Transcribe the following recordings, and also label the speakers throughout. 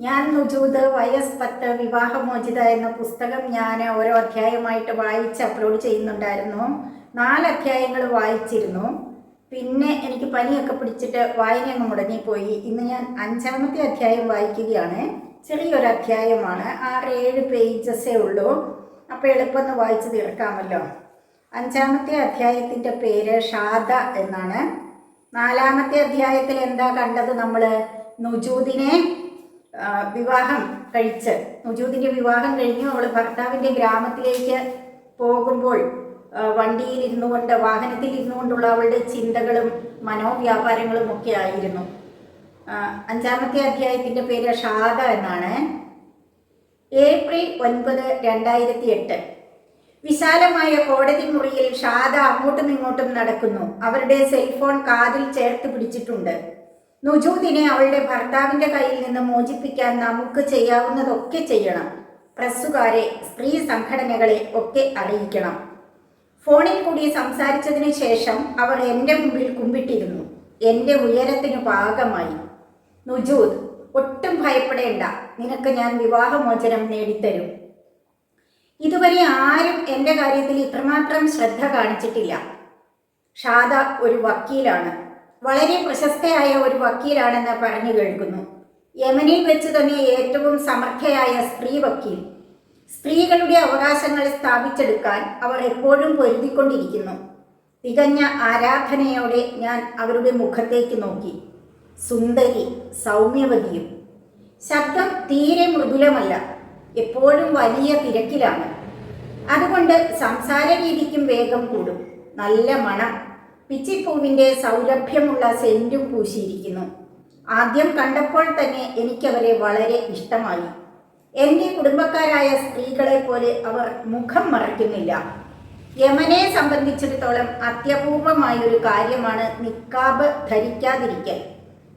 Speaker 1: ഞാൻ നുജൂദ് വയസ് പത്ത് വിവാഹമോചിത എന്ന പുസ്തകം ഞാൻ ഓരോ അധ്യായമായിട്ട് വായിച്ച് അപ്ലോഡ് ചെയ്യുന്നുണ്ടായിരുന്നു. നാല് അധ്യായങ്ങൾ വായിച്ചിരുന്നു. പിന്നെ എനിക്ക് പനിയൊക്കെ പിടിച്ചിട്ട് വായന അങ്ങ് മുടങ്ങിപ്പോയി ഇന്ന് ഞാൻ അഞ്ചാമത്തെ അധ്യായം വായിക്കുകയാണ്. ചെറിയൊരു അധ്യായമാണ്. ആറ് ഏഴ് പേജസേ ഉള്ളൂ. അപ്പോൾ എളുപ്പമൊന്ന് വായിച്ച് തീർക്കാമല്ലോ. അഞ്ചാമത്തെ അധ്യായത്തിന്റെ പേര് ഷാദ എന്നാണ്. നാലാമത്തെ അധ്യായത്തിൽ എന്താ കണ്ടത് നമ്മൾ നുജൂദിനെ വിവാഹം കഴിച്ച്. മുജൂദിന്റെ വിവാഹം കഴിഞ്ഞു. അവൾ ഭർത്താവിന്റെ ഗ്രാമത്തിലേക്ക് പോകുമ്പോൾ വണ്ടിയിൽ ഇരുന്നു കൊണ്ട് വാഹനത്തിൽ ഇരുന്നു കൊണ്ടുള്ള അവളുടെ ചിന്തകളും മനോവ്യാപാരങ്ങളും ഒക്കെ ആയിരുന്നു. അഞ്ചാമത്തെ അധ്യായത്തിന്റെ പേര് ഷാദ എന്നാണ്. ഏപ്രിൽ ഒൻപത് രണ്ടായിരത്തി എട്ട് വിശാലമായ കോടതി മുറിയിൽ ഷാദ അങ്ങോട്ടും ഇങ്ങോട്ടും നടക്കുന്നു. അവരുടെ സെൽഫോൺ കാതിൽ ചേർത്ത് പിടിച്ചിട്ടുണ്ട്. നുജൂദിനെ അവളുടെ ഭർത്താവിന്റെ കയ്യിൽ നിന്ന് മോചിപ്പിക്കാൻ നമുക്ക് ചെയ്യാവുന്നതൊക്കെ ചെയ്യണം. പ്രസ്സുകാരെ സ്ത്രീ സംഘടനകളെ ഒക്കെ അറിയിക്കണം. ഫോണിൽ കൂടി സംസാരിച്ചതിന് ശേഷം അവർ എന്റെ മുമ്പിൽ കുമ്പിട്ടിരുന്നു. എന്റെ ഉയരത്തിനു പാകമായി. നുജൂദ് ഒട്ടും ഭയപ്പെടേണ്ട. നിനക്ക് ഞാൻ വിവാഹമോചനം നേടിത്തരും. ഇതുവരെ ആരും എന്റെ കാര്യത്തിൽ ഇത്രമാത്രം ശ്രദ്ധ കാണിച്ചിട്ടില്ല. ഷാദ ഒരു വക്കീലാണ്. വളരെ പ്രശസ്തയായ ഒരു വക്കീലാണെന്ന് പറഞ്ഞു കേൾക്കുന്നു. യമനിൽ വെച്ച് തന്നെ ഏറ്റവും സമർത്ഥയായ സ്ത്രീ വക്കീൽ. സ്ത്രീകളുടെ അവകാശങ്ങൾ സ്ഥാപിച്ചെടുക്കാൻ അവർ എപ്പോഴും പൊരുതിക്കൊണ്ടിരിക്കുന്നു. തികഞ്ഞ ആരാധനയോടെ ഞാൻ അവരുടെ മുഖത്തേക്ക് നോക്കി. സുന്ദരി സൗമ്യവതിയും. ശബ്ദം തീരെ മൃദുലമല്ല എപ്പോഴും വലിയ തിരക്കിലാണ്. അതുകൊണ്ട് സംസാര രീതിക്കും വേഗം കൂടും. നല്ല മണം. പിച്ചിപ്പൂവിന്റെ സൗലഭ്യമുള്ള സെന്റും പൂശിയിരിക്കുന്നു. ആദ്യം കണ്ടപ്പോൾ തന്നെ എനിക്കവരെ വളരെ ഇഷ്ടമായി. എന്റെ കുടുംബക്കാരായ സ്ത്രീകളെ പോലെ അവർ മുഖം മറയ്ക്കുന്നില്ല. യമനെ സംബന്ധിച്ചിടത്തോളം അത്യപൂർവമായ ഒരു കാര്യമാണ് നിക്കാബ് ധരിക്കാതിരിക്കൽ.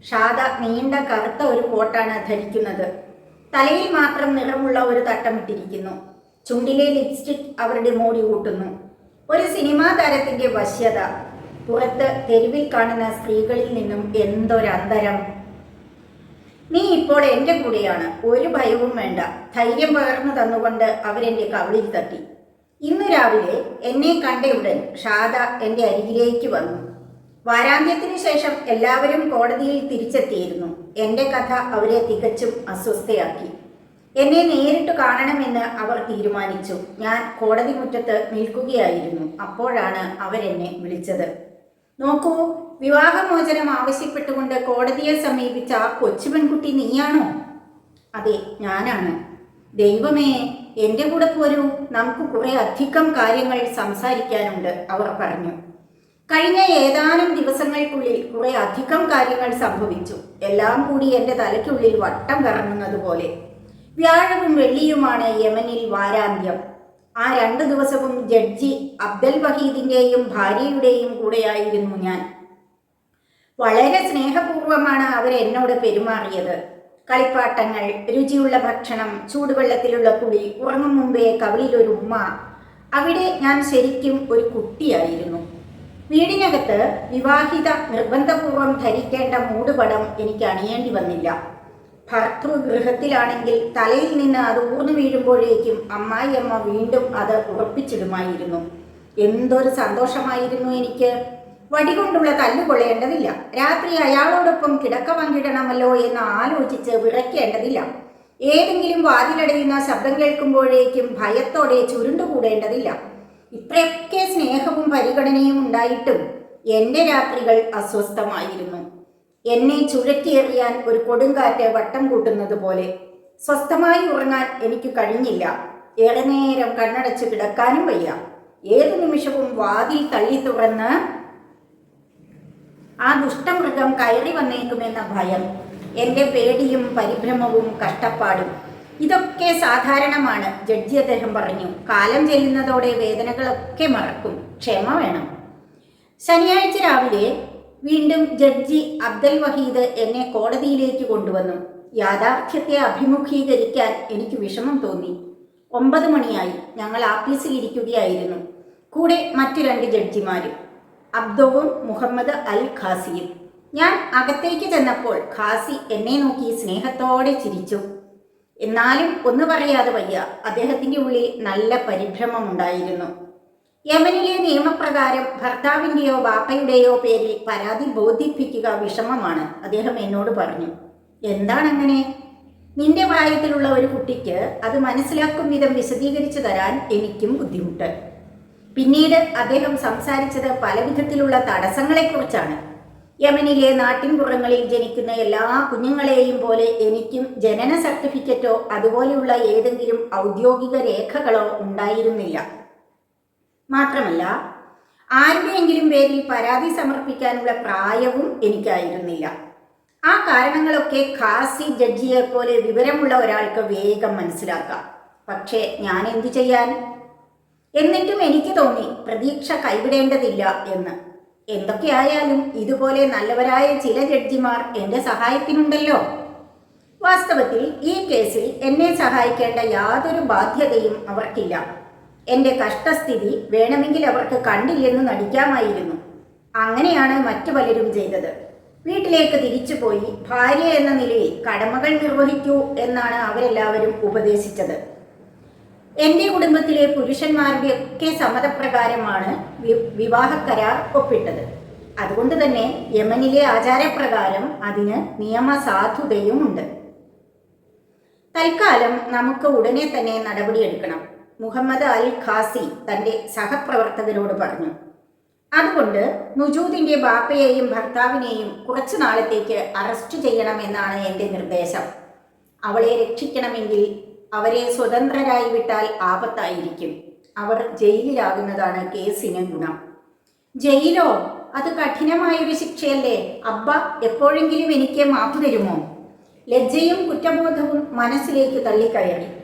Speaker 1: ഷാദ നീണ്ട കറുത്ത ഒരു കോട്ടാണ് ധരിക്കുന്നത്. തലയിൽ മാത്രം നിറമുള്ള ഒരു തട്ടമിട്ടിരിക്കുന്നു. ചുണ്ടിലെ ലിപ്സ്റ്റിക് അവരുടെ മോടി കൂട്ടുന്നു. ഒരു സിനിമാ താരത്തിന്റെ വശ്യത പുറത്ത് തെരുവിൽ കാണുന്ന സ്ത്രീകളിൽ നിന്നും എന്തൊരന്തരം? നീ ഇപ്പോൾ എന്റെ കൂടെയാണ്. ഒരു ഭയവും വേണ്ട. ധൈര്യം പകർന്നു തന്നുകൊണ്ട് അവരെന്റെ കവിളിൽ തട്ടി. ഇന്ന് രാവിലെ എന്നെ കണ്ടയുടൻ ഷാദ എന്റെ അരികിലേക്ക് വന്നു. വാരാന്ത്യത്തിനു ശേഷം എല്ലാവരും കോടതിയിൽ തിരിച്ചെത്തിയിരുന്നു. എന്റെ കഥ അവരെ തികച്ചും അസ്വസ്ഥയാക്കി. എന്നെ നേരിട്ട് കാണണമെന്ന് അവർ തീരുമാനിച്ചു. ഞാൻ കോടതി മുറ്റത്ത് നിൽക്കുകയായിരുന്നു. അപ്പോഴാണ് അവരെന്നെ വിളിച്ചത്. നോക്കൂ വിവാഹമോചനം ആവശ്യപ്പെട്ടുകൊണ്ട് കോടതിയെ സമീപിച്ച ആ കൊച്ചു പെൺകുട്ടി നീയാണോ? അതെ ഞാനാണ്. ദൈവമേ എന്റെ കൂടെ പോരൂ. നമുക്ക് കുറെ അധികം കാര്യങ്ങൾ സംസാരിക്കാനുണ്ട് അവർ പറഞ്ഞു. കഴിഞ്ഞ ഏതാനും ദിവസങ്ങൾക്കുള്ളിൽ കുറെ അധികം കാര്യങ്ങൾ സംഭവിച്ചു. എല്ലാം കൂടി എന്റെ തലയ്ക്കുള്ളിൽ വട്ടം കറങ്ങുന്നത് പോലെ. വ്യാഴവും വെള്ളിയുമാണ് യമനിൽ വാരാന്ത്യം. ആ രണ്ട് ദിവസവും ജഡ്ജി അബ്ദൽ വഹീദിന്റെയും ഭാര്യയുടെയും കൂടെയായിരുന്നു ഞാൻ. വളരെ സ്നേഹപൂർവമാണ് അവർ എന്നോട് പെരുമാറിയത്. കളിപ്പാട്ടങ്ങൾ രുചിയുള്ള ഭക്ഷണം ചൂടുവെള്ളത്തിലുള്ള കുളി ഉറങ്ങും മുമ്പേ കവിളിലൊരു ഉമ്മ. അവിടെ ഞാൻ ശരിക്കും ഒരു കുട്ടിയായിരുന്നു. വീടിനകത്ത് വിവാഹിത നിർബന്ധപൂർവം ധരിക്കേണ്ട മൂടുപടം എനിക്ക് അണിയേണ്ടി വന്നില്ല. ഭർത്തൃഗൃഹത്തിലാണെങ്കിൽ തലയിൽ നിന്ന് അത് ഊർന്നു വീഴുമ്പോഴേക്കും അമ്മായിയമ്മ വീണ്ടും അത് ഉറപ്പിച്ചിടുമായിരുന്നു. എന്തൊരു സന്തോഷമായിരുന്നു എനിക്ക്. വടികൊണ്ടുള്ള തല്ല് കൊള്ളേണ്ടതില്ല. രാത്രി അയാളോടൊപ്പം കിടക്ക പങ്കിടണമല്ലോ എന്ന് ആലോചിച്ച് വിറയ്ക്കേണ്ടതില്ല. ഏതെങ്കിലും വാതിലടയുന്ന ശബ്ദം കേൾക്കുമ്പോഴേക്കും ഭയത്തോടെ ചുരുണ്ടുകൂടേണ്ടതില്ല. ഇത്രയൊക്കെ സ്നേഹവും പരിഗണനയും ഉണ്ടായിട്ടും എന്റെ രാത്രികൾ അസ്വസ്ഥമായിരുന്നു. എന്നെ ചുഴറ്റിയെറിയാൻ ഒരു കൊടുങ്കാറ്റ് വട്ടം കൂട്ടുന്നത് പോലെ. സ്വസ്ഥമായി ഉറങ്ങാൻ എനിക്ക് കഴിഞ്ഞില്ല. ഏറെ നേരം കണ്ണടച്ച് കിടക്കാനും വയ്യ. ഏതു നിമിഷവും വാതിൽ തള്ളി തുറന്ന് ആ ദുഷ്ടമൃഗം കയറി വന്നേക്കുമെന്ന ഭയം എന്റെ പേടിയും പരിഭ്രമവും കഷ്ടപ്പാടും. ഇതൊക്കെ സാധാരണമാണ് ജഡ്ജി അദ്ദേഹം പറഞ്ഞു. കാലം ചെല്ലുന്നതോടെ വേദനകളൊക്കെ മറക്കും. ക്ഷമ വേണം. ശനിയാഴ്ച രാവിലെ വീണ്ടും ജഡ്ജി അബ്ദൽ വഹീദ് എന്നെ കോടതിയിലേക്ക് കൊണ്ടുവന്നു. യാഥാർത്ഥ്യത്തെ അഭിമുഖീകരിക്കാൻ എനിക്ക് വിഷമം തോന്നി. ഒമ്പത് മണിയായി ഞങ്ങൾ ആഫീസിൽ ഇരിക്കുകയായിരുന്നു. കൂടെ മറ്റു രണ്ട് ജഡ്ജിമാരും അബ്ദവും മുഹമ്മദ് അൽ ഖാസിയും. ഞാൻ അകത്തേക്ക് ചെന്നപ്പോൾ ഖാസി എന്നെ നോക്കി സ്നേഹത്തോടെ ചിരിച്ചു. എന്നാലും ഒന്ന് പറയാതെ വയ്യ അദ്ദേഹത്തിന്റെ ഉള്ളിൽ നല്ല പരിഭ്രമമുണ്ടായിരുന്നു. യമനിലെ നിയമപ്രകാരം ഭർത്താവിന്റെയോ ബാപ്പയുടെയോ പേരിൽ പരാതി ബോധിപ്പിക്കുക വിഷമമാണ്. അദ്ദേഹം എന്നോട് പറഞ്ഞു എന്താണങ്ങനെ? നിന്റെ പ്രായത്തിലുള്ള ഒരു കുട്ടിക്ക് അത് മനസ്സിലാക്കും വിധം വിശദീകരിച്ചു തരാൻ എനിക്കും ബുദ്ധിമുട്ട്. പിന്നീട് അദ്ദേഹം സംസാരിച്ചത് പല വിധത്തിലുള്ള തടസ്സങ്ങളെക്കുറിച്ചാണ്. യമനിലെ നാട്ടിൻപുറങ്ങളിൽ ജനിക്കുന്ന എല്ലാ കുഞ്ഞുങ്ങളെയും പോലെ എനിക്കും ജനന സർട്ടിഫിക്കറ്റോ അതുപോലെയുള്ള ഏതെങ്കിലും ഔദ്യോഗിക രേഖകളോ ഉണ്ടായിരുന്നില്ല. മാത്രമല്ല ആരുടെയെങ്കിലും പേരിൽ പരാതി സമർപ്പിക്കാനുള്ള പ്രായവും എനിക്കായിരുന്നില്ല. ആ കാരണങ്ങളൊക്കെ ഖാസി ജഡ്ജിയെ പോലെ വിവരമുള്ള ഒരാൾക്ക് വേഗം മനസ്സിലാക്കാം. പക്ഷേ ഞാൻ എന്തു ചെയ്യാൻ? എന്നിട്ടും എനിക്ക് തോന്നി പ്രതീക്ഷ കൈവിടേണ്ടതില്ല എന്ന്. എന്തൊക്കെയായാലും ഇതുപോലെ നല്ലവരായ ചില ജഡ്ജിമാർ എന്റെ സഹായത്തിനുണ്ടല്ലോ. വാസ്തവത്തിൽ ഈ കേസിൽ എന്നെ സഹായിക്കേണ്ട യാതൊരു ബാധ്യതയും അവർക്കില്ല. എന്റെ കഷ്ടസ്ഥിതി വേണമെങ്കിൽ അവർക്ക് കണ്ടില്ലെന്ന് നടിക്കാമായിരുന്നു. അങ്ങനെയാണ് മറ്റു പലരും ചെയ്തത്. വീട്ടിലേക്ക് തിരിച്ചുപോയി ഭാര്യ എന്ന നിലയിൽ കടമകൾ നിർവഹിക്കൂ എന്നാണ് അവരെല്ലാവരും ഉപദേശിച്ചത്. എന്റെ കുടുംബത്തിലെ പുരുഷന്മാരുടെ ഒക്കെ സമ്മതപ്രകാരമാണ് വിവാഹ കരാർ ഒപ്പിട്ടത്. അതുകൊണ്ട് തന്നെ യമനിലെ ആചാരപ്രകാരം അതിന് നിയമസാധുതയുമുണ്ട്. തൽക്കാലം നമുക്ക് ഉടനെ തന്നെ നടപടിയെടുക്കണം. മുഹമ്മദ് അൽ ഖാസി തന്റെ സഹപ്രവർത്തകരോട് പറഞ്ഞു. അതുകൊണ്ട് നുജൂദിന്റെ ബാപ്പയെയും ഭർത്താവിനെയും കുറച്ചു നാളത്തേക്ക് അറസ്റ്റ് ചെയ്യണമെന്നാണ് എന്റെ നിർദ്ദേശം. അവളെ രക്ഷിക്കണമെങ്കിൽ അവരെ സ്വതന്ത്രരായി വിട്ടാൽ ആപത്തായിരിക്കും. അവർ ജയിലിലാകുന്നതാണ് കേസിന് ഗുണം. ജയിലോ? അത് കഠിനമായൊരു ശിക്ഷയല്ലേ? അബ്ബ എപ്പോഴെങ്കിലും എനിക്ക് മാപ്പ് തരുമോ? ലജ്ജയും കുറ്റബോധവും മനസ്സിലേക്ക് തള്ളിക്കയറി.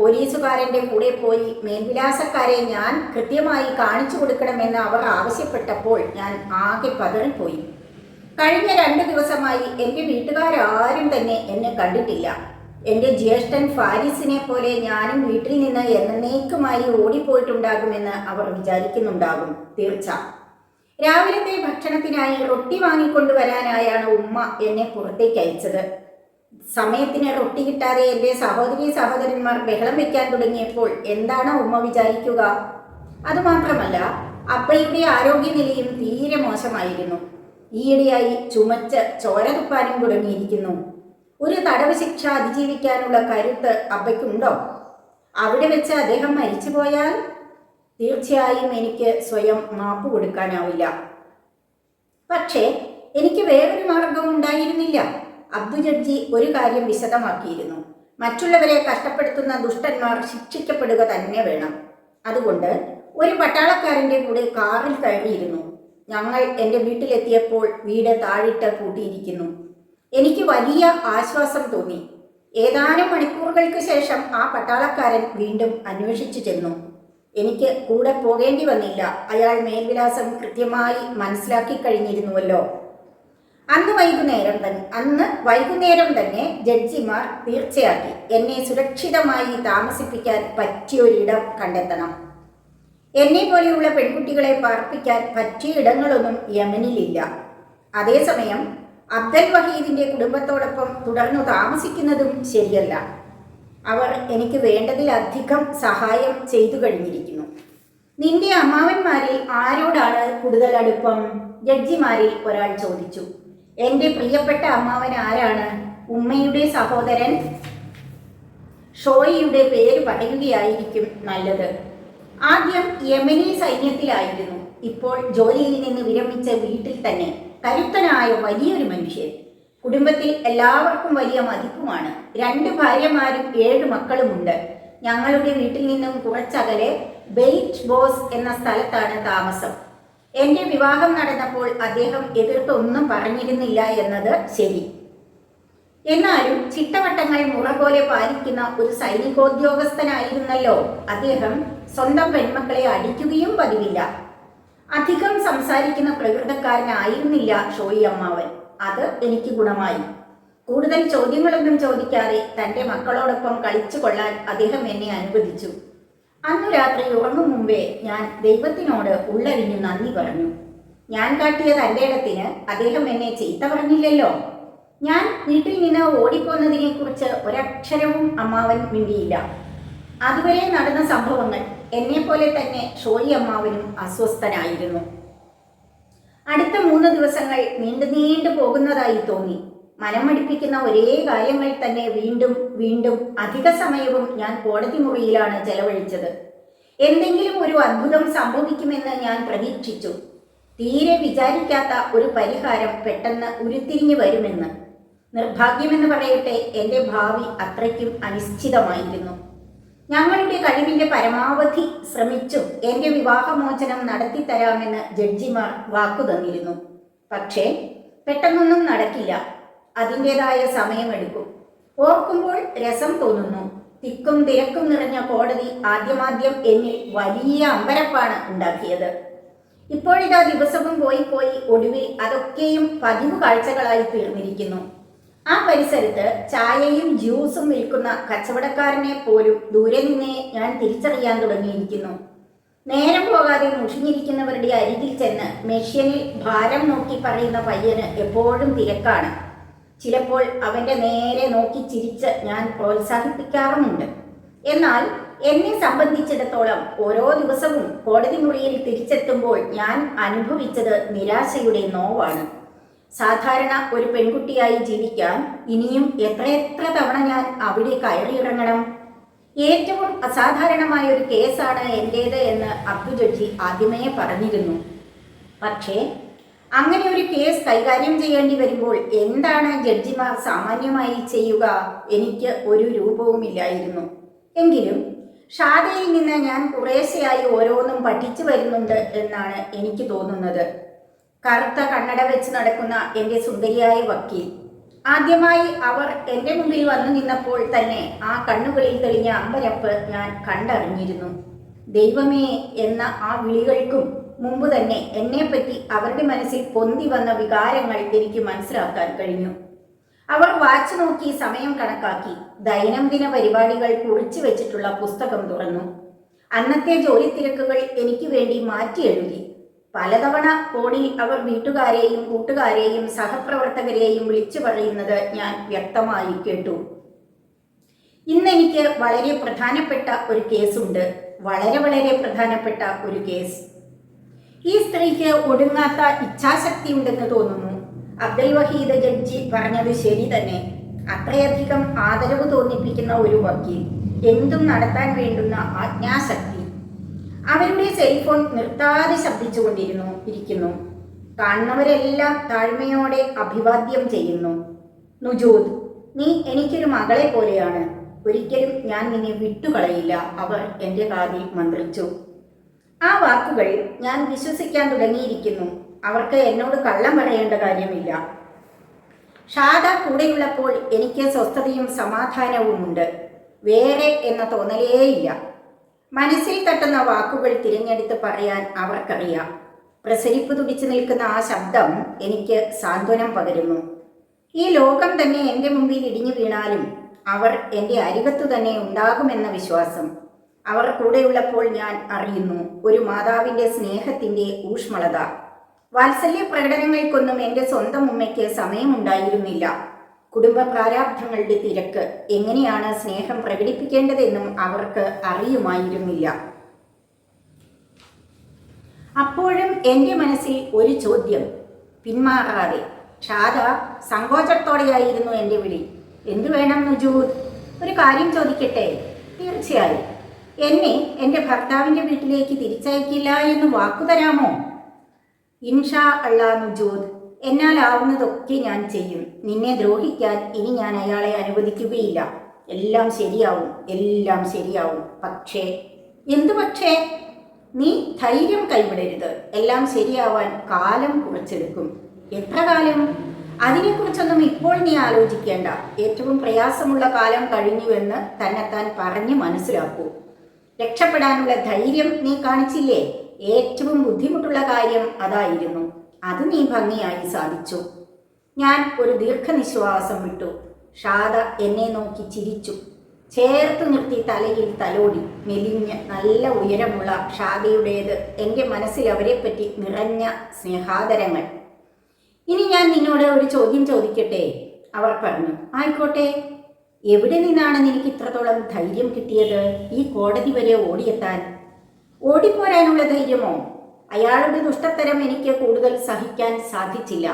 Speaker 1: പോലീസുകാരന്റെ കൂടെ പോയി മേൽവിലാസക്കാരെ ഞാൻ കൃത്യമായി കാണിച്ചു കൊടുക്കണമെന്ന് അവർ ആവശ്യപ്പെട്ടപ്പോൾ ഞാൻ ആകെ പതറിപ്പോയി. കഴിഞ്ഞ രണ്ട് ദിവസമായി എന്റെ വീട്ടുകാരാരും തന്നെ എന്നെ കണ്ടിട്ടില്ല. എന്റെ ജ്യേഷ്ഠൻ ഫാരിസിനെ പോലെ ഞാനും വീട്ടിൽ നിന്ന് എന്നേക്കുമായി ഓടിപ്പോയിട്ടുണ്ടാകുമെന്ന് അവർ വിചാരിക്കുന്നുണ്ടാകും തീർച്ച. രാവിലത്തെ ഭക്ഷണത്തിനായി റൊട്ടി വാങ്ങിക്കൊണ്ടുവരാനായാണ് ഉമ്മ എന്നെ പുറത്തേക്ക് അയച്ചത്. സമയത്തിന് റൊട്ടി കിട്ടാതെ എന്റെ സഹോദരി സഹോദരന്മാർ ബഹളം വെക്കാൻ തുടങ്ങിയപ്പോൾ എന്താണ് ഉമ്മ വിചാരിക്കുക? അതുമാത്രമല്ല അപ്പയുടെ ആരോഗ്യനിലയും തീരെ മോശമായിരുന്നു. ഈയിടെയായി ചുമച്ച് ചോര തുപ്പാനും തുടങ്ങിയിരിക്കുന്നു. ഒരു തടവ് ശിക്ഷ അതിജീവിക്കാനുള്ള കരുത്ത് അപ്പയ്ക്കുണ്ടോ അവിടെ വെച്ച് അദ്ദേഹം മരിച്ചുപോയാൽ തീർച്ചയായും എനിക്ക് സ്വയം മാപ്പ് കൊടുക്കാനാവില്ല. പക്ഷേ എനിക്ക് വേറൊരു മാർഗം ഉണ്ടായിരുന്നില്ല. അബ്ദു ജഡ്ജി ഒരു കാര്യം വിശദമാക്കിയിരുന്നു. മറ്റുള്ളവരെ കഷ്ടപ്പെടുത്തുന്ന ദുഷ്ടന്മാർ ശിക്ഷിക്കപ്പെടുക തന്നെ വേണം. അതുകൊണ്ട് ഒരു പട്ടാളക്കാരന്റെ കൂടെ കാറിൽ കയറിയിരുന്നു. ഞങ്ങൾ എന്റെ വീട്ടിലെത്തിയപ്പോൾ വീട് താഴിട്ട് കൂട്ടിയിരിക്കുന്നു എനിക്ക് വലിയ ആശ്വാസം തോന്നി. ഏതാനും മണിക്കൂറുകൾക്ക് ശേഷം ആ പട്ടാളക്കാരൻ വീണ്ടും അന്വേഷിച്ചു ചെന്നു. എനിക്ക് കൂടെ പോകേണ്ടി വന്നില്ല. അയാൾ മേൽവിലാസം കൃത്യമായി മനസ്സിലാക്കി കഴിഞ്ഞിരുന്നുവല്ലോ. അന്ന് വൈകുന്നേരം തന്നെ അന്ന് വൈകുന്നേരം തന്നെ ജഡ്ജിമാർ തീർച്ചയാക്കി എന്നെ സുരക്ഷിതമായി താമസിപ്പിക്കാൻ പറ്റിയൊരിടം കണ്ടെത്തണം. എന്നെ പോലെയുള്ള പെൺകുട്ടികളെ പാർപ്പിക്കാൻ പറ്റിയ ഇടങ്ങളൊന്നും യമനിലില്ല. അതേസമയം അബ്ദൽ വഹീദിന്റെ കുടുംബത്തോടൊപ്പം തുടർന്നു താമസിക്കുന്നതും ശരിയല്ല. അവർ എനിക്ക് വേണ്ടതിലധികം സഹായം ചെയ്തു കഴിഞ്ഞിരിക്കുന്നു. നിന്റെ അമ്മാവന്മാരിൽ ആരോടാണ് കൂടുതൽ അടുപ്പം? ജഡ്ജിമാരിൽ ഒരാൾ ചോദിച്ചു. എന്റെ പ്രിയപ്പെട്ട അമ്മാവൻ ആരാണ്? ഉമ്മയുടെ സഹോദരൻ ഷോയിയുടെ പേര് പറയുകയായിരിക്കും നല്ലത്. ആദ്യം യമനി സൈന്യത്തിലായിരുന്നു. ഇപ്പോൾ ജോലിയിൽ നിന്ന് വിരമിച്ച വീട്ടിൽ തന്നെ കരുത്തനായ വലിയൊരു മനുഷ്യൻ. കുടുംബത്തിൽ എല്ലാവർക്കും വലിയ മതിപ്പുമാണ്. രണ്ട് ഭാര്യമാരും ഏഴ് മക്കളുമുണ്ട്. ഞങ്ങളുടെ വീട്ടിൽ നിന്നും കുറച്ചകലെ ബെയ്റ്റ് ബോസ് എന്ന സ്ഥലത്താണ് താമസം. എന്റെ വിവാഹം നടന്നപ്പോൾ അദ്ദേഹം എതിർത്തൊന്നും പറഞ്ഞിരുന്നില്ല എന്നത് ശരി. എന്നാലും ചിട്ടവട്ടങ്ങൾ മുറ പോലെ പാലിക്കുന്ന ഒരു സൈനികോദ്യോഗസ്ഥനായിരുന്നല്ലോ അദ്ദേഹം സ്വന്തം പെൺമക്കളെ അടിക്കുകയും പതിവില്ല. അധികം സംസാരിക്കുന്ന പ്രകൃതക്കാരനായിരുന്നില്ല ഷോയി അമ്മാവൻ. അത് എനിക്ക് ഗുണമായി. കൂടുതൽ ചോദ്യങ്ങളൊന്നും ചോദിക്കാതെ തന്റെ മക്കളോടൊപ്പം കളിച്ചു കൊള്ളാൻ അദ്ദേഹം എന്നെ അനുവദിച്ചു. അന്നു രാത്രി ഉറങ്ങും മുമ്പേ ഞാൻ ദൈവത്തിനോട് ഉള്ളരിഞ്ഞു നന്ദി പറഞ്ഞു. ഞാൻ കാട്ടിയ തന്റെ അദ്ദേഹം എന്നെ ചീത്ത പറഞ്ഞില്ലല്ലോ. ഞാൻ വീട്ടിൽ നിന്ന് ഓടിപ്പോന്നതിനെക്കുറിച്ച് ഒരക്ഷരവും അമ്മാവൻ മിണ്ടിയില്ല. അതുവരെ നടന്ന സംഭവങ്ങൾ പോലെ തന്നെ ഷോയി അമ്മാവനും അസ്വസ്ഥനായിരുന്നു. അടുത്ത മൂന്ന് ദിവസങ്ങൾ നീണ്ടു നീണ്ടു പോകുന്നതായി തോന്നി. മനമടിപ്പിക്കുന്ന ഒരേ കാര്യങ്ങൾ തന്നെ വീണ്ടും വീണ്ടും അധിക സമയവും ഞാൻ കോടതി മുറിയിലാണ് ചെലവഴിച്ചത്. എന്തെങ്കിലും ഒരു അത്ഭുതം സംഭവിക്കുമെന്ന് ഞാൻ പ്രതീക്ഷിച്ചു. തീരെ വിചാരിക്കാത്ത ഒരു പരിഹാരം പെട്ടെന്ന് ഉരുത്തിരിഞ്ഞു വരുമെന്ന്. നിർഭാഗ്യമെന്ന് പറയട്ടെ എന്റെ ഭാവി അത്രയ്ക്കും അനിശ്ചിതമായിരുന്നു. ഞങ്ങളുടെ കഴിവിന്റെ പരമാവധി ശ്രമിച്ചും എന്റെ വിവാഹമോചനം നടത്തിത്തരാമെന്ന് ജഡ്ജിമാർ വാക്കു തന്നിരുന്നു. പക്ഷേ പെട്ടെന്നൊന്നും നടക്കില്ല. അതിന്റെതായ സമയമെടുക്കും. ഓർക്കുമ്പോൾ രസം തോന്നുന്നു. തിക്കും തിരക്കും നിറഞ്ഞ കോടതി ആദ്യമാദ്യം എന്നിൽ വലിയ അമ്പരപ്പാണ് ഉണ്ടാക്കിയത്. ഇപ്പോഴിതാ ദിവസവും പോയി പോയി ഒടുവിൽ അതൊക്കെയും പതിവ് കാഴ്ചകളായി തീർന്നിരിക്കുന്നു. ആ പരിസരത്ത് ചായയും ജ്യൂസും വിൽക്കുന്ന കച്ചവടക്കാരനെ പോലും ദൂരെ നിന്നേ ഞാൻ തിരിച്ചറിയാൻ തുടങ്ങിയിരിക്കുന്നു. നേരം പോകാതെ മുഷിഞ്ഞിരിക്കുന്നവരുടെ അരികിൽ ചെന്ന് മെഷ്യനിൽ ഭാരം നോക്കി പറയുന്ന പയ്യന് എപ്പോഴും തിരക്കാണ്. ചിലപ്പോൾ അവന്റെ നേരെ നോക്കി ചിരിച്ച് ഞാൻ പ്രോത്സാഹിപ്പിക്കാറുമുണ്ട്. എന്നാൽ എന്നെ സംബന്ധിച്ചിടത്തോളം ഓരോ ദിവസവും കോടതി മുറിയിൽ തിരിച്ചെത്തുമ്പോൾ ഞാൻ അനുഭവിച്ചത് നിരാശയുടെ നോവാണ്. സാധാരണ ഒരു പെൺകുട്ടിയായി ജീവിക്കാൻ ഇനിയും എത്രയെത്ര തവണ ഞാൻ അവിടെ കയറിയിറങ്ങണം? ഏറ്റവും അസാധാരണമായ ഒരു കേസാണ് എന്റേത് എന്ന് അബ്ദു ആദ്യമേ പറഞ്ഞിരുന്നു. പക്ഷേ അങ്ങനെ ഒരു കേസ് കൈകാര്യം ചെയ്യേണ്ടി വരുമ്പോൾ എന്താണ് ജഡ്ജിമാർ സാമാന്യമായി ചെയ്യുക? എനിക്ക് ഒരു രൂപവുമില്ലായിരുന്നു എങ്കിലും ഷാദയിൽ നിന്ന് ഞാൻ കുറേശ്ശെയായി ഓരോന്നും പഠിച്ചു വരുന്നുണ്ട് എന്നാണ് എനിക്ക് തോന്നുന്നത്. കറുത്ത കണ്ണട വെച്ച് നടക്കുന്ന എന്റെ സുന്ദരിയായ വക്കീൽ. ആദ്യമായി അവർ എന്റെ മുമ്പിൽ വന്നു നിന്നപ്പോൾ തന്നെ ആ കണ്ണുകളിൽ തെളിഞ്ഞ അമ്പരപ്പ് ഞാൻ കണ്ടറിഞ്ഞിരുന്നു. ദൈവമേ എന്ന ആ വിളികൾക്കും മുമ്പ് തന്നെ എന്നെപ്പറ്റി അവരുടെ മനസ്സിൽ പൊന്തി വന്ന വികാരങ്ങൾ എനിക്ക് മനസ്സിലാക്കാൻ കഴിഞ്ഞു. അവർ വാച്ച് നോക്കി സമയം കണക്കാക്കി ദൈനംദിന പരിപാടികൾ കുറിച്ചു വെച്ചിട്ടുള്ള പുസ്തകം തുറന്നു. അന്നത്തെ ജോലി തിരക്കുകൾ എനിക്ക് വേണ്ടി മാറ്റി എഴുതി. പലതവണ ഫോണിൽ അവർ വീട്ടുകാരെയും കൂട്ടുകാരെയും സഹപ്രവർത്തകരെയും വിളിച്ചു പറയുന്നത് ഞാൻ വ്യക്തമായി കേട്ടു. ഇന്ന് എനിക്ക് വളരെ പ്രധാനപ്പെട്ട ഒരു കേസുണ്ട്. വളരെ വളരെ പ്രധാനപ്പെട്ട ഒരു കേസ്. ഈ സ്ത്രീക്ക് ഒടുങ്ങാത്ത ഇച്ഛാശക്തി ഉണ്ടെന്ന് തോന്നുന്നു. അബ്ദുൽ വഹീദ് ജഡ്ജി പറഞ്ഞത് ശരി തന്നെ. അത്രയധികം ആദരവ് തോന്നിപ്പിക്കുന്ന ഒരു വക്കീൽ എന്തും നടത്താൻ വേണ്ടുന്ന ആജ്ഞാശക്തി. അവരുടെ സെൽഫോൺ നിർത്താതെ ശബ്ദിച്ചുകൊണ്ടിരുന്നു ഇരിക്കുന്നു. കാണുന്നവരെല്ലാം താഴ്മയോടെ അഭിവാദ്യം ചെയ്യുന്നു. നുജൂദ് നീ എനിക്കൊരു മകളെ പോലെയാണ് ഒരിക്കലും ഞാൻ നിന്നെ വിട്ടുകളയില്ല അവർ എന്റെ കാതിൽ മന്ത്രിച്ചു. ആ വാക്കുകൾ ഞാൻ വിശ്വസിക്കാൻ തുടങ്ങിയിരിക്കുന്നു. അവർക്ക് എന്നോട് കള്ളം പറയേണ്ട കാര്യമില്ല. ഷാദ കൂടെയുള്ളപ്പോൾ എനിക്ക് സ്വസ്ഥതയും സമാധാനവുമുണ്ട്. വേറെ എന്ന തോന്നലേയില്ല. മനസ്സിൽ തട്ടുന്ന വാക്കുകൾ തിരഞ്ഞെടുത്ത് പറയാൻ അവർക്കറിയാം. പ്രസരിപ്പ് തുടിച്ചു നിൽക്കുന്ന ആ ശബ്ദം എനിക്ക് സാന്ത്വനം പകരുന്നു. ഈ ലോകം തന്നെ എന്റെ മുമ്പിൽ ഇടിഞ്ഞു വീണാലും അവർ എന്റെ അരികത്തു തന്നെ ഉണ്ടാകുമെന്ന വിശ്വാസം. അവർ കൂടെയുള്ളപ്പോൾ ഞാൻ അറിയുന്നു ഒരു മാതാവിന്റെ സ്നേഹത്തിന്റെ ഊഷ്മളത. വാത്സല്യ പ്രകടനങ്ങൾക്കൊന്നും എന്റെ സ്വന്തം ഉമ്മയ്ക്ക് സമയമുണ്ടായിരുന്നില്ല. കുടുംബ പ്രാരാബ്ധങ്ങളുടെ തിരക്ക് എങ്ങനെയാണ് സ്നേഹം പ്രകടിപ്പിക്കേണ്ടതെന്നും അവർക്ക് അറിയുമായിരുന്നില്ല. അപ്പോഴും എന്റെ മനസ്സിൽ ഒരു ചോദ്യം പിന്മാറാതെ ഷാദ സങ്കോചത്തോടെയായിരുന്നു എന്റെ വിളി. എന്തു വേണം നുജൂദ് ഒരു കാര്യം ചോദിക്കട്ടെ? തീർച്ചയായും. എന്നെ എന്റെ ഭർത്താവിന്റെ വീട്ടിലേക്ക് തിരിച്ചയക്കില്ല എന്ന് വാക്കു തരാമോ? ഇൻഷാ അള്ളാ നുജോദ്. എന്നാലാവുന്നതൊക്കെ ഞാൻ ചെയ്യും. നിന്നെ ദ്രോഹിക്കാൻ ഇനി ഞാൻ അയാളെ അനുവദിക്കുകയില്ല. എല്ലാം ശരിയാവും. എല്ലാം ശരിയാവും. പക്ഷേ എന്തു പക്ഷേ? നീ ധൈര്യം കൈവിടരുത്. എല്ലാം ശരിയാവാൻ കാലം കുറച്ചെടുക്കും. എത്ര കാലം? അതിനെക്കുറിച്ചൊന്നും ഇപ്പോൾ നീ ആലോചിക്കേണ്ട. ഏറ്റവും പ്രയാസമുള്ള കാലം കഴിഞ്ഞുവെന്ന് തന്നെത്താൻ പറഞ്ഞ് മനസ്സിലാക്കൂ. രക്ഷപ്പെടാനുള്ള ധൈര്യം നീ കാണിച്ചില്ലേ? ഏറ്റവും ബുദ്ധിമുട്ടുള്ള കാര്യം അതായിരുന്നു. അത് നീ ഭംഗിയായി സാധിച്ചു. ഞാൻ ഒരു ദീർഘനിശ്വാസം വിട്ടു. ഷാദ എന്നെ നോക്കി ചിരിച്ചു. ചേർത്ത് നിർത്തി തലയിൽ തലോടി മെലിഞ്ഞ് നല്ല ഉയരമുള്ള ഷാദയുടേത് എന്റെ മനസ്സിൽ അവരെപ്പറ്റി നിറഞ്ഞ സ്നേഹാദരങ്ങൾ. ഇനി ഞാൻ നിന്നോട് ഒരു ചോദ്യം ചോദിക്കട്ടെ? അവർ പറഞ്ഞു ആയിക്കോട്ടെ. എവിടെ നിന്നാണ് എനിക്ക് ഇത്രത്തോളം ധൈര്യം കിട്ടിയത്? ഈ കോടതി വരെ ഓടിയെത്താൻ. ഓടിപ്പോരാനുള്ള ധൈര്യമോ? അയാളുടെ ദുഷ്ടത്തരം എനിക്ക് കൂടുതൽ സഹിക്കാൻ സാധിച്ചില്ല.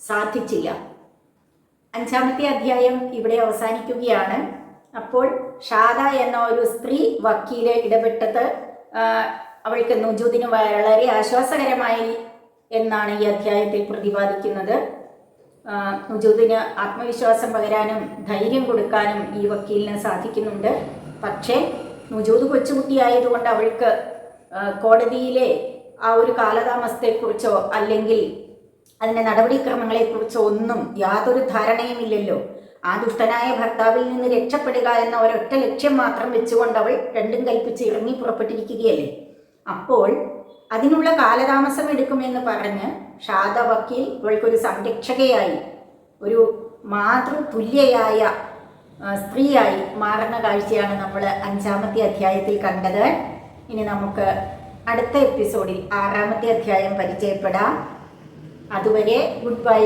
Speaker 1: സാധിച്ചില്ല. അഞ്ചാമത്തെ അധ്യായം ഇവിടെ അവസാനിക്കുകയാണ്. അപ്പോൾ ഷാദ എന്ന ഒരു സ്ത്രീ വക്കീൽ ഇടപെട്ടത് അവൾക്ക് നുജൂദിന് വളരെ ആശ്വാസകരമായി എന്നാണ് ഈ അധ്യായത്തിൽ പ്രതിപാദിക്കുന്നത്. നുജൂദിന് ആത്മവിശ്വാസം പകരാനും ധൈര്യം കൊടുക്കാനും ഈ വക്കീലിന് സാധിക്കുന്നുണ്ട്. പക്ഷേ നുജൂദ് കൊച്ചുകുട്ടിയായതുകൊണ്ട് അവൾക്ക് കോടതിയിലെ ആ ഒരു കാലതാമസത്തെക്കുറിച്ചോ അല്ലെങ്കിൽ അതിന്റെ നടപടിക്രമങ്ങളെക്കുറിച്ചോ ഒന്നും യാതൊരു ധാരണയുമില്ലല്ലോ. ആ ദുഷ്ടനായ ഭർത്താവിൽ നിന്ന് രക്ഷപ്പെടുക എന്ന ഒരൊറ്റ ലക്ഷ്യം മാത്രം വെച്ചുകൊണ്ട് അവൾ രണ്ടും കൽപ്പിച്ച് ഇറങ്ങി പുറപ്പെട്ടിരിക്കുകയല്ലേ? അപ്പോൾ അതിനുള്ള കാലതാമസം എടുക്കുമെന്ന് പറഞ്ഞ് ഷാദ വക്കീൽ ഇവൾക്കൊരു സംരക്ഷകയായി ഒരു മാതൃതുല്യയായ തുല്യയായ സ്ത്രീയായി മാറുന്ന കാഴ്ചയാണ് നമ്മൾ അഞ്ചാമത്തെ അധ്യായത്തിൽ കണ്ടത്. ഇനി നമുക്ക് അടുത്ത എപ്പിസോഡിൽ ആറാമത്തെ അധ്യായം പരിചയപ്പെടാം. അതുവരെ ഗുഡ് ബൈ.